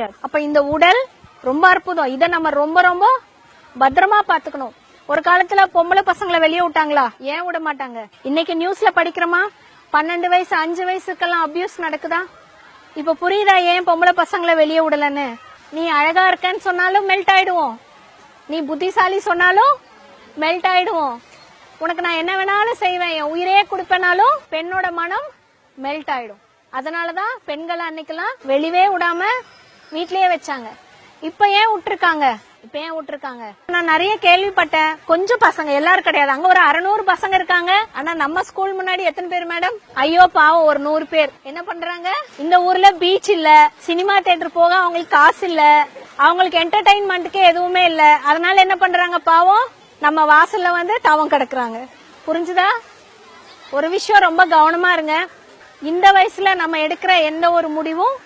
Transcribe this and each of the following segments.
தெரியாது அப்ப இந்த உடல் ரொம்ப அற்புதம். இதை நம்ம ரொம்ப ரொம்ப பத்திரமா பாத்துக்கணும் ஒரு காலத்துல பொம்பளை பசங்களை வெளியே விட்டாங்களா? ஏன் விட மாட்டாங்க? இன்னைக்கு நியூஸ்ல படிக்கிறோமா? பன்னெண்டு வயசு அஞ்சு வயசுக்கெல்லாம் அபியூஸ் நடக்குதா? இப்ப புரியுதா ஏன் பொம்பளை பசங்களை வெளியே விடலன்னு? நீ அழகா இருக்கேன்னு சொன்னாலும் மெல்ட் ஆயிடுவோம். நீ புத்திசாலி சொன்னாலும் மெல்ட் ஆயிடுவோம். உனக்கு நான் என்ன வேணாலும் செய்வேன். என் உயிரே கொடுப்பேனாலும் பெண்ணோட மனம் மெல்ட் ஆயிடும். அதனாலதான் பெண்களை அன்னைக்கெல்லாம் வெளியே விடாம வீட்லயே வச்சாங்க. இப்ப ஏன் விட்டுருக்காங்க? இப்ப ஏன் விட்டுருக்காங்க? நான் நிறைய கேள்விப்பட்டேன். கொஞ்சம் பசங்க எல்லாரும் கிடையாது. அங்க ஒரு அறுநூறு பசங்க இருக்காங்க. ஆனா நம்ம ஸ்கூல் முன்னாடி எத்தனை பேர் மேடம் ஐயோ பாவம் ஒரு நூறு பேர். என்ன பண்றாங்க? இந்த ஊர்ல பீச் இல்ல சினிமா தேட்டர் போக அவங்களுக்கு காசு இல்ல. அவங்களுக்கு என்டர்டைன்மெண்ட்டுக்கே எதுவுமே இல்ல. அதனால என்ன பண்றாங்க பாவம்? நம்ம வாசல்ல வந்து தவம் கிடக்குறாங்க. புரிஞ்சுதா? ஒரு விஷயம் ரொம்ப கவனமா இருங்க. இந்த வயசுல நம்ம எடுக்கிற எந்த ஒரு முடிவும்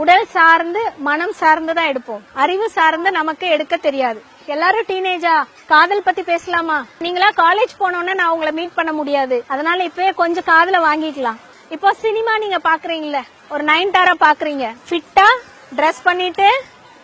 உடல் சார்ந்து மனம் சார்ந்து தான் எடுப்போம். அறிவு சார்ந்து நமக்கு எடுக்க தெரியாது. எல்லாரும் டீனேஜா காதல் பத்தி பேசலாமா? நீங்களா காலேஜ் போனோன்னு நான் உங்களை மீட் பண்ண முடியாது. அதனால இப்பவே கொஞ்சம் காதல வாங்கிக்கலாம். இப்போ சினிமா நீங்க பாக்குறீங்கல்ல ஒரு நைன் டாரா பாக்குறீங்க. ஃபிட்டா ட்ரெஸ் பண்ணிட்டு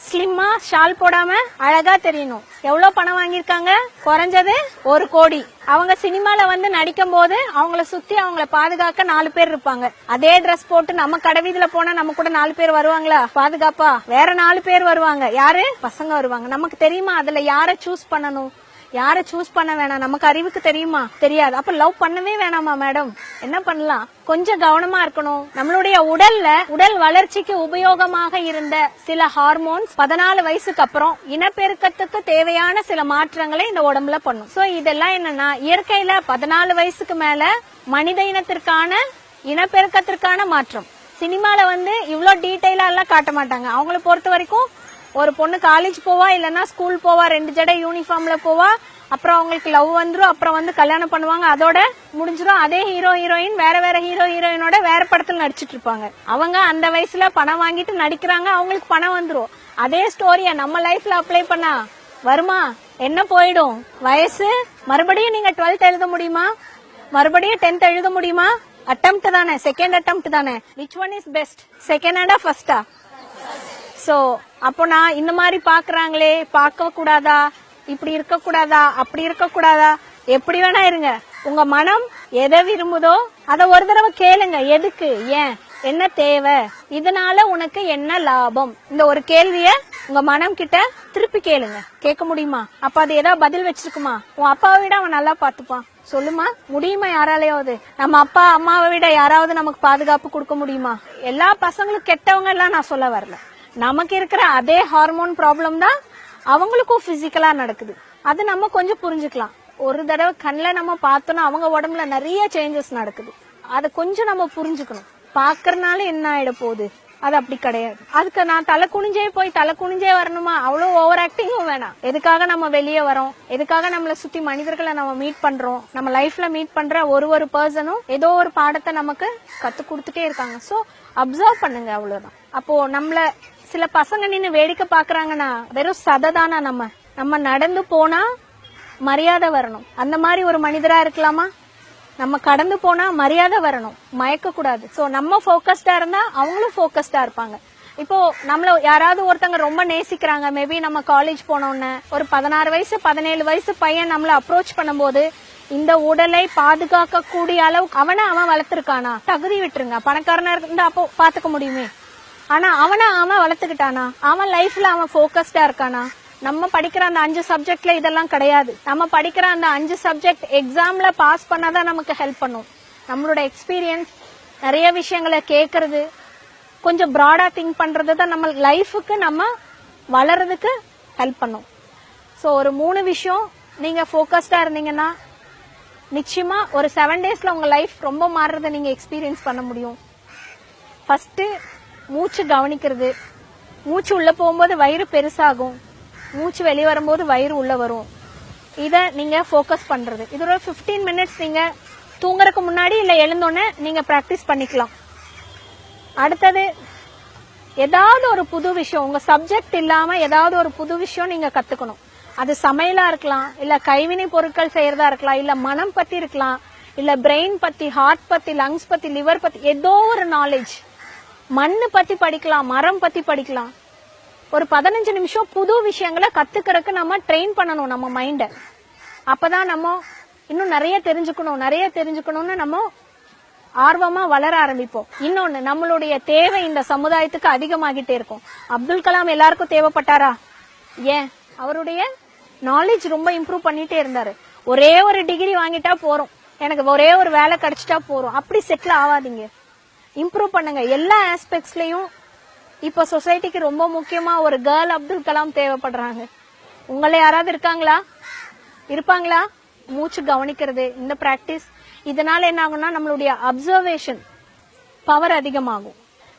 ஸ்லிம்மா ஷால் போடாம அழகா தெரியணும். எவ்வளவு பணம் வாங்கியிருக்காங்க? குறைஞ்சது ஒரு கோடி. அவங்க சினிமால வந்து நடிக்கும் போது அவங்கள சுத்தி அவங்கள பாதுகாக்க நாலு பேர் இருப்பாங்க. அதே ட்ரெஸ் போட்டு நம்ம கடைவீதியில போனா நம்ம கூட நாலு பேர் வருவாங்களா? பாதுகாப்பா? வேற நாலு பேர் வருவாங்க. யாரு? பசங்க வருவாங்க. நமக்கு தெரியுமா? அதுல யார சூஸ் பண்ணணும்? யாரை சூஸ் பண்ண வேணாம்? நமக்கு அறிவுக்கு தெரியுமா? தெரியாது. அப்ப லவ் பண்ணவே வேணாமா மேடம் என்ன பண்ணலாம்? கொஞ்சம் கவனமா இருக்கணும். நம்மளுடைய உடல்ல உடல் வளர்ச்சிக்கு உபயோகமாக இருந்த சில ஹார்மோன்ஸ் பதினாலு வயசுக்கு அப்புறம் இனப்பெருக்கத்துக்கு தேவையான சில மாற்றங்களை இந்த உடம்புல பண்ணும். சோ இதெல்லாம் என்னன்னா இயற்கையில பதினாலு வயசுக்கு மேல மனித இனத்திற்கான இனப்பெருக்கத்திற்கான மாற்றம். சினிமால வந்து இவ்வளோ டீட்டெயிலா எல்லாம் காட்ட மாட்டாங்க. அவங்கள பொறுத்த வரைக்கும் ஒரு பொண்ணு காலேஜ் போவா இல்லைன்னா ஸ்கூல் போவா ரெண்டு ஜடை யூனிஃபார்ம்ல போவா அப்புறம் அவங்களுக்கு லவ் வந்துடும் அப்புறம் வந்து கல்யாணம் பண்ணுவாங்க. அதோட முடிஞ்சிடும் அதே ஹீரோ ஹீரோயின் வேற வேற ஹீரோ ஹீரோயினோட வேற படத்தில் நடிச்சிட்டு இருப்பாங்க. அவங்க அந்த வயசுல பணம் வாங்கிட்டு நடிக்கிறாங்க அவங்களுக்கு பணம் வந்துடும் அதே ஸ்டோரிய நம்ம லைஃப்ல அப்ளை பண்ணா வருமா? என்ன போயிடும்? வயசு? மறுபடியும் நீங்க டுவெல்த் எழுத முடியுமா? மறுபடியும் டென்த் எழுத முடியுமா? அட்டம் தானே செகண்ட் அட்டம் தானே. Which one is best second ஹேண்டா ஃபர்ஸ்டா சோ அப்போ நான் இந்த மாதிரி பாக்குறாங்களே பார்க்க கூடாதா இப்படி இருக்க கூடாதா அப்படி இருக்க கூடாதா எப்படி வேணா இருங்க. உங்க மனம் எதை விரும்புதோ அத ஒரு தடவை கேளுங்க. எதுக்கு? ஏன்? என்ன தேவை? இதனால உனக்கு என்ன லாபம்? இந்த ஒரு கேள்விய உங்க மனம் கிட்ட திருப்பி கேளுங்க. கேட்க முடியுமா? அப்ப அது ஏதாவது பதில் வச்சிருக்குமா? உன் அப்பாவை விட அவன் நல்லா பாத்துப்பான் சொல்லுமா? முடியுமா யாராலையாவது? நம்ம அப்பா அம்மாவை விட யாராவது நமக்கு பாதுகாப்பு கொடுக்க முடியுமா? எல்லா பசங்களும் கெட்டவங்க எல்லாம் நான் சொல்ல வரல. நமக்கு இருக்கிற அதே ஹார்மோன் ப்ராப்ளம் தான் அவங்களுக்கும் பிசிக்கலா நடக்குது. அது நம்ம கொஞ்சம் புரிஞ்சுக்கலாம். ஒரு தடவை கண்ணில் நம்ம பார்த்தோம்னா அவங்க உடம்புல நிறைய சேஞ்சஸ் நடக்குது. அதை கொஞ்சம் நம்ம புரிஞ்சுக்கணும். பாக்குறதுனால என்ன ஆயிட போகுது? அது அப்படி கிடையாது. அதுக்கு நான் தலை குனிஞ்சே போய் தலை குனிஞ்சே வரணுமா? அவ்வளோ ஓவர் ஆக்டிங்கும் வேணாம். எதுக்காக நம்ம வெளியே வரோம்? எதுக்காக நம்மளை சுத்தி மனிதர்களை நம்ம மீட் பண்றோம்? நம்ம லைஃப்ல மீட் பண்ற ஒரு ஒரு பர்சனும் ஏதோ ஒரு பாடத்தை நமக்கு கத்து கொடுத்துட்டே இருக்காங்க. ஸோ அப்சர்வ் பண்ணுங்க அவ்வளோதான் அப்போ நம்மள சில பசங்க நின்று வேடிக்கை பாக்குறாங்கன்னா வெறும் சததானா நம்ம? நம்ம நடந்து போனா மரியாதை வரணும். அந்த மாதிரி ஒரு மனிதரா இருக்கலாமா? நம்ம கடந்து போனா மரியாதை வரணும். மயக்க கூடாது ஸோ நம்ம ஃபோக்கஸ்டா இருந்தா அவங்களும் ஃபோக்கஸ்டா இருப்பாங்க. இப்போ நம்மள யாராவது ஒருத்தங்க ரொம்ப நேசிக்கிறாங்க. மேபி நம்ம காலேஜ் போனோன்னு ஒரு பதினாறு வயசு பதினேழு வயசு பையன் நம்மள அப்ரோச் பண்ணும்போது இந்த உடலை பாதுகாக்க கூடிய அளவு அவனை அவன் வளர்த்துருக்கானா? தகுதி விட்டுருங்க. பணக்காரனா இருந்தா அப்போ பாத்துக்க முடியுமே. ஆனா அவனை அவன் வளர்த்துக்கிட்டானா? அவன் லைஃப்ல அவன் போக்கஸ்டா இருக்கானா? நம்ம படிக்கிற அந்த அஞ்சு சப்ஜெக்ட்ல இதெல்லாம் கிடையாது. நம்ம படிக்கிற அந்த அஞ்சு சப்ஜெக்ட் எக்ஸாம்ல பாஸ் பண்ணாதான் நமக்கு ஹெல்ப் பண்ணும். நம்மளோட எக்ஸ்பீரியன்ஸ் நிறைய விஷயங்களை கேட்கறது கொஞ்சம் ப்ராடா திங்க் பண்றது தான் நம்ம லைஃபுக்கு நம்ம வளர்றதுக்கு ஹெல்ப் பண்ணும். ஸோ ஒரு மூணு விஷயம் நீங்க ஃபோக்கஸ்டாக இருந்தீங்கன்னா நிச்சயமா ஒரு செவன் டேஸ்ல உங்க லைஃப் ரொம்ப மாறுறதை நீங்க எக்ஸ்பீரியன்ஸ் பண்ண முடியும். ஃபர்ஸ்ட் மூச்சு கவனிக்கிறது. மூச்சு உள்ள போகும்போது வயிறு பெருசாகும். மூச்சு வெளியே வரும்போது வயிறு உள்ள வரும். இதை நீங்க ஃபோக்கஸ் பண்றது. இது ஒரு 15 மினிட்ஸ் நீங்க தூங்குறதுக்கு முன்னாடி இல்லை எழுந்தோடனே நீங்க ப்ராக்டிஸ் பண்ணிக்கலாம். அடுத்தது ஏதாவது ஒரு புது விஷயம் உங்க சப்ஜெக்ட் இல்லாம ஏதாவது ஒரு புது விஷயம் நீங்க கத்துக்கணும். அது சமையலா இருக்கலாம் இல்ல கைவினை பொருட்கள் செய்யறதா இருக்கலாம் இல்ல மனம் பத்தி இருக்கலாம் இல்ல பிரெயின் பத்தி ஹார்ட் பத்தி லங்ஸ் பத்தி லிவர் பத்தி ஏதோ ஒரு நாலேஜ் மண்ணு பத்தி படிக்கலாம் மரம் பத்தி படிக்கலாம். ஒரு பதினஞ்சு நிமிஷம் புது விஷயங்களை கத்துக்கிறதுக்கு நம்ம ட்ரெயின் பண்ணணும் நம்ம மைண்ட அப்பதான் நம்ம இன்னும் நிறைய தெரிஞ்சுக்கணும் நிறைய தெரிஞ்சுக்கணும்னு நம்ம ஆர்வமா வளர ஆரம்பிப்போம். இன்னொன்னு நம்மளுடைய தேவை இந்த சமுதாயத்துக்கு அதிகமாகிட்டே இருக்கும். அப்துல் கலாம் எல்லாருக்கும் தேவைப்பட்டாரா? ஏன்? அவருடைய நாலேஜ் ரொம்ப இம்ப்ரூவ் பண்ணிட்டே இருந்தாரு. ஒரே ஒரு டிகிரி வாங்கிட்டா போறோம். எனக்கு ஒரே ஒரு வேலை கிடைச்சிட்டா போறோம். அப்படி செட்டில் ஆகாதீங்க. இம்ப்ரூவ் பண்ணுங்க. எல்லா ஆஸ்பெக்ட்ஸ்லையும் இப்ப சொசைட்டிக்கு ரொம்ப முக்கியமா ஒரு கேர்ள் அப்துல் கலாம் தேவைப்படுறாங்க. உங்களை யாராவது இருக்காங்களா? இருப்பாங்களா? மூச்சு கவனிக்கிறது இந்த பிராக்டிஸ் இதனால என்ன ஆகும்னா நம்மளுடைய அப்சர்வேஷன் பவர் அதிகமாகும்.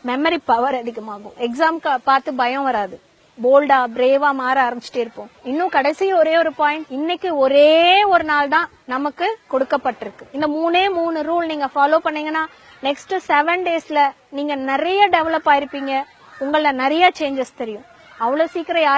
மெமரி பவர் அதிகமாகும். எக்ஸாம் பார்த்து பயம் வராது. போல்டா பிரேவா மாற ஆரம்பிச்சுட்டே இருப்போம். இன்னும் கடைசி ஒரே ஒரு பாயிண்ட் இன்னைக்கு ஒரே ஒரு நாள் தான் நமக்கு கொடுக்கப்பட்டிருக்கு. இந்த மூணே மூணு ரூல் நீங்க ஃபாலோ பண்ணீங்கன்னா நெக்ஸ்ட் செவன் டேஸ்ல நீங்க நிறைய டெவலப் ஆயிருப்பீங்க. உங்கள நிறைய சேஞ்சஸ் தெரியும். அவ்வளவு சீக்கிரம் யாரையும்